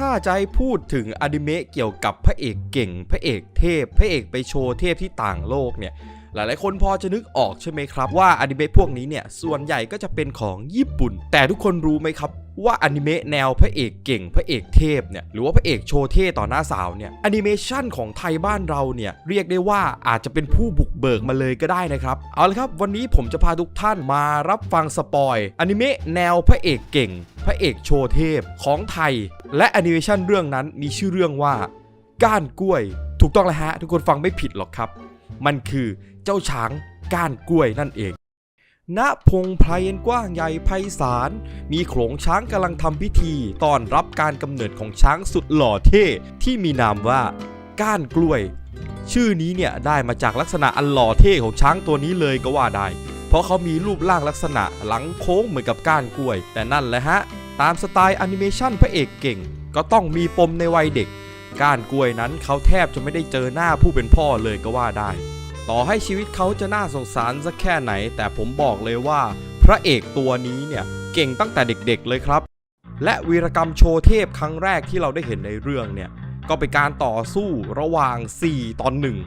ถ้าจะให้พูดถึงอนิเมะเกี่ยวกับพระเอกเก่ง พระเอกเทพ พระเอกไปโชว์เทพที่ต่างโลกเนี่ยหลายๆ คนพอจะนึกออกใช่ไหมครับ ว่าอนิเมะพวกนี้เนี่ยส่วนใหญ่ก็จะเป็นของญี่ปุ่น แต่ทุกคนรู้ไหมครับว่าอนิเมะแนวพระเอกเก่ง พระเอกเทพเนี่ยหรือว่าพระเอกโชว์เท่ต่อหน้าสาวเนี่ยแอนิเมชันของไทยบ้านเราเนี่ยเรียกได้ว่าอาจจะเป็นผู้บุกเบิกมาเลยก็ได้นะครับ เอาละครับ วันนี้ผมจะพาทุกท่านมารับฟังสปอยอนิเมะแนวพระเอกเก่ง พระเอกโชว์เทพของไทย และแอนิเมชันเรื่องนั้นมีชื่อเรื่องว่า ก้านกล้วย ถูกต้องแล้วฮะ ทุกคนฟังไม่ผิดหรอกครับ มันคือเจ้าช้างก้านกล้วยนั่นเองณพงไพรอันกว้างใหญ่ไพศาล มีโขลงช้างกำลังทำพิธีต้อนรับการกำเนิดของช้างสุดหล่อเท่ที่มีนามว่าก้านกล้วย ชื่อนี้เนี่ยได้มาจากลักษณะอันหล่อเท่ของช้างตัวนี้เลยก็ว่าได้ เพราะเขามีรูปร่างลักษณะหลังโค้งเหมือนกับก้านกล้วย แต่นั่นแหละฮะ ตามสไตล์แอนิเมชันพระเอกเก่ง ก็ต้องมีปมในวัยเด็ก ก้านกล้วยนั้นเขาแทบจะไม่ได้เจอหน้าผู้เป็นพ่อเลยก็ว่าได้ ต่อให้ชีวิตเขาจะน่าสงสารสักแค่ไหน แต่ผมบอกเลยว่า พระเอกตัวนี้เนี่ยเก่งตั้งแต่เด็กๆเลยครับและวีรกรรมโชว์เทพครั้งแรกที่เราได้เห็นในเรื่องเนี่ย ก็เป็นการต่อสู้ระหว่าง 4 ตอนหนึ่ง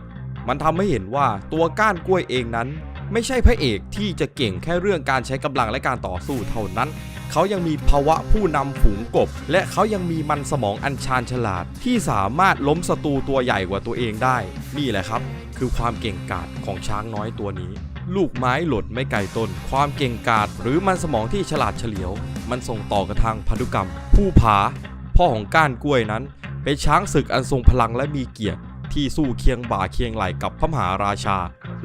มันทำให้เห็นว่าตัวก้านกล้วยเองนั้น ไม่ใช่พระเอกที่จะเก่งแค่เรื่องการใช้กำลังและการต่อสู้เท่านั้น เขายังมีภาวะผู้นำฝูงกบ และเขายังมีมันสมองอันชาญฉลาด ที่สามารถล้มศัตรูตัวใหญ่กว่าตัวเองได้ นี่แหละครับ คือความเก่งกาจของช้างน้อยตัวนี้ ลูกไม้หล่นไม่ไกลต้น ความเก่งกาจหรือมันสมองที่ฉลาดเฉลียว มันส่งต่อกระทางพันธุกรรม ผู้ผา พ่อของก้านกล้วยนั้น เป็นช้างศึกอันทรงพลังและมีเกียรติที่สู้เคียงบ่าเคียงไหลกับพระมหาราชา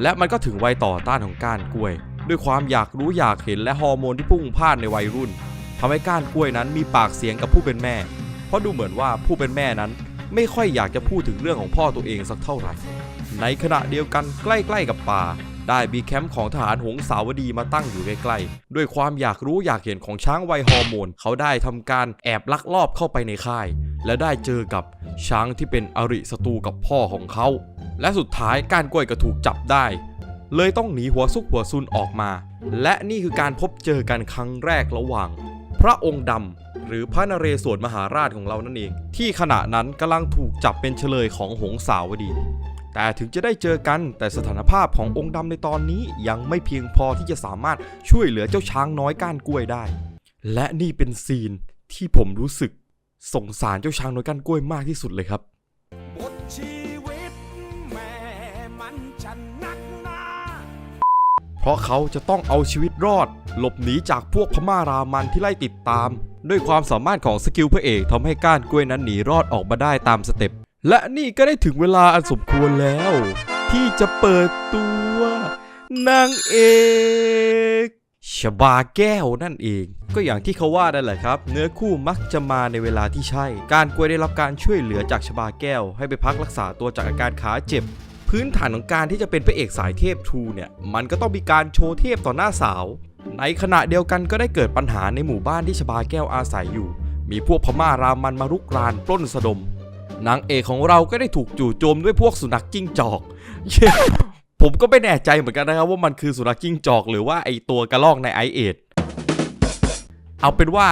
และมันก็ถึงวัยต่อต้านของก้านกล้วย ด้วยความอยากรู้อยากเห็นและฮอร์โมนที่พุ่งพ่านในวัยรุ่นทำให้ก้านกล้วยนั้นมีปากเสียงกับผู้เป็นแม่ เพราะดูเหมือนว่าผู้เป็นแม่นั้น ไม่ค่อยอยากจะพูดถึงเรื่องของพ่อตัวเองสักเท่าไหร่ ในขณะเดียวกันใกล้ๆกับป่า ได้มีแคมป์ของทหารหงสาวดีมาตั้งอยู่ใกล้ๆด้วยความอยากรู้อยากเห็นของช้างวัยฮอร์โมนเขาได้ทำการแอบลักลอบเข้าไปในค่าย และได้เจอกับช้างที่เป็นอริศัตรูกับพ่อของเขา และสุดท้ายก้านกล้วยก็ถูกจับได้ เลยต้องหนีหัวซุกหัวซุนออกมา และนี่คือการพบเจอกันครั้งแรกระหว่าง พระองค์ดำหรือพระนเรศวรมหาราชของเรานั่นเอง ที่ขณะนั้นกำลังถูกจับเป็นเฉลยของหงสาวดี แต่ถึงจะได้เจอกันแต่สถานภาพขององค์ดำในตอนนี้ยังไม่เพียงพอที่จะสามารถช่วยเหลือเจ้าช้างน้อยก้านกล้วยได้ และนี่เป็นซีนที่ผมรู้สึกสงสารเจ้าช้างน้อยก้านกล้วยมากที่สุดเลยครับ นจะนักหนาเพราะเขาจะต้องเอาชีวิตรอด หลบหนีจากพวกพม่ารามันที่ไล่ติดตาม ด้วยความสามารถของสกิลพระเอกทำให้ก้านกล้วยนั้นหนีรอดออกมาได้ตามสเต็ปและนี่ก็ได้ถึงเวลาอันสมควรแล้ว ที่จะเปิดตัวนางเอกชบาแก้วนั่นเอง ก็อย่างที่เขาว่านั่นแหละครับ เนื้อคู่มักจะมาในเวลาที่ใช่ การกล้วยได้รับการช่วยเหลือจากชบาแก้ว ให้ไปพักรักษาตัวจากอาการขาเจ็บ พื้นฐานของการที่จะเป็นพระเอกสายเทพทรูเนี่ยมันก็ต้องมีการโชว์เทพต่อหน้าสาว ในขณะเดียวกันก็ได้เกิดปัญหาในหมู่บ้านที่ชบาแก้วอาศัยอยู่ มีพวกพม่ารามันมารุกรานปล้นสะดมนางเอกของเราก็ได้ถูกจู่โจมด้วยพวกสุนัขจิ้งจอก ผมก็ไม่แน่ใจเหมือนกันนะครับว่ามันคือสุนัขจิ้งจอก หรือว่าไอตัวกระรอกในไอเอ็ดเอาเป็นว่า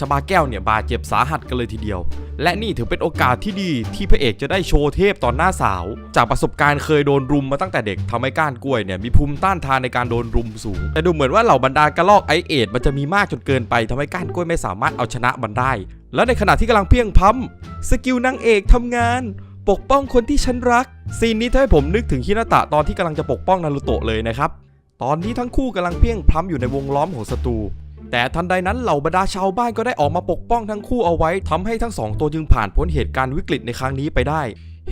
ชบาแก้วเนี่ยบาดเจ็บสาหัสกันเลยทีเดียว และนี่ถือเป็นโอกาสที่ดีที่พระเอกจะได้โชว์เทพตอนหน้าสาว จากประสบการณ์เคยโดนรุมมาตั้งแต่เด็กทำให้ก้านกล้วยเนี่ยมีภูมิต้านทานในการโดนรุมสูง แต่ดูเหมือนว่าเหล่าบรรดากระลอกไอเอดมันจะมีมากจนเกินไปทำให้ก้านกล้วยไม่สามารถเอาชนะมันได้ และในขณะที่กำลังเพียงพล้ำสกิลนางเอกทำงานปกป้องคนที่ฉันรัก ซีนนี้ทำให้ผมนึกถึงฮินาตะตอนที่กำลังจะปกป้องนารูโตะเลยนะครับ ตอนนี้ทั้งคู่กำลังเพียงพล้ำอยู่ในวงล้อมของศัตรู แต่ทันใดนั้นเหล่าบรรดาชาวบ้านก็ได้ออกมาปกป้องทั้งคู่เอาไว้ทำให้ทั้งสองตัวจึงผ่านพ้นเหตุการณ์วิกฤตในครั้งนี้ไปได้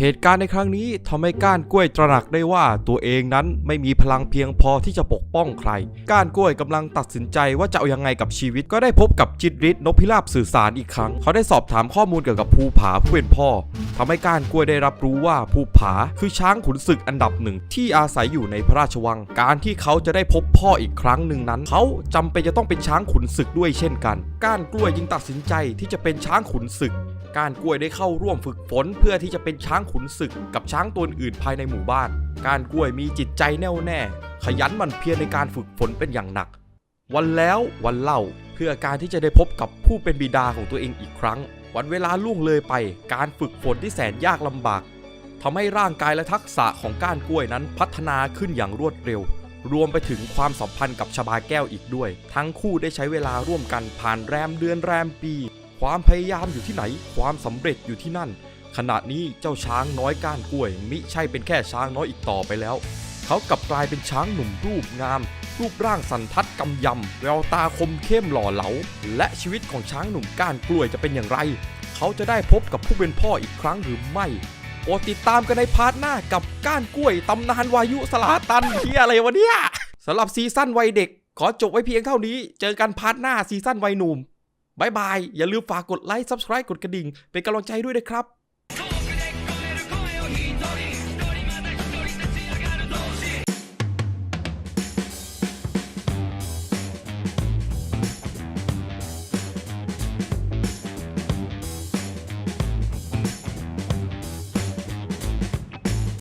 เหตุการณ์ในครั้งนี้ทำให้ก้านกล้วยตระหนักได้ว่าตัวเองนั้นไม่มีพลังเพียงพอที่จะปกป้องใคร ก้านกล้วยกำลังตัดสินใจว่าจะเอายังไงกับชีวิต ก็ได้พบกับจิตริศนพิราบสื่อสารอีกครั้ง เขาได้สอบถามข้อมูลเกี่ยวกับภูผาผู้เป็นพ่อทำให้ก้านกล้วยได้รับรู้ว่าภูผาคือช้างขุนศึกอันดับหนึ่งที่อาศัยอยู่ในพระราชวัง การที่เขาจะได้พบพ่ออีกครั้งหนึ่งนั้น เขาจำเป็นจะต้องเป็นช้างขุนศึกด้วยเช่นกัน ก้านกล้วยจึงตัดสินใจที่จะเป็นช้างขุนศึก ก้านกล้วยได้เข้าร่วมฝึกฝนเพื่อที่จะเป็นช้างขุนศึกกับช้างตัวอื่นภายในหมู่บ้าน ก้านกล้วยมีจิตใจแน่วแน่ ขยันหมั่นเพียรในการฝึกฝนเป็นอย่างหนัก วันแล้ววันเล่าเพื่อการที่จะได้พบกับผู้เป็นบิดาของตัวเองอีกครั้ง วันเวลาล่วงเลยไป การฝึกฝนที่แสนยากลำบากทำให้ร่างกายและทักษะของก้านกล้วยนั้นพัฒนาขึ้นอย่างรวดเร็วรวมไปถึงความสัมพันธ์กับชบาแก้วอีกด้วย ทั้งคู่ได้ใช้เวลาร่วมกันผ่านแรมเดือนแรมปี ความพยายามอยู่ที่ไหน ความสำเร็จอยู่ที่นั่น ขณะนี้เจ้าช้างน้อยก้านกล้วย มิใช่เป็นแค่ช้างน้อยอีกต่อไปแล้ว เขากลับกลายเป็นช้างหนุ่มรูปงาม รูปร่างสันทัดกำยำแววตาคมเข้มหล่อเหลา และชีวิตของช้างหนุ่มก้านกล้วยจะเป็นอย่างไร เขาจะได้พบกับผู้เป็นพ่ออีกครั้งหรือไม่โปรดติดตามกันในพาร์ทหน้ากับก้านกล้วยตำนานวายุสลาตันเฮียอะไรวะเนี่ยสำหรับซีซั่นวัยเด็ก ขอจบไว้เพียงเท่านี้ เจอกันพาร์ทหน้าซีซั่นวัยหนุ่ม บายบาย อย่าลืมฝากกดไลค์ Subscribe กดกระดิ่ง เป็นกำลังใจด้วยนะครับ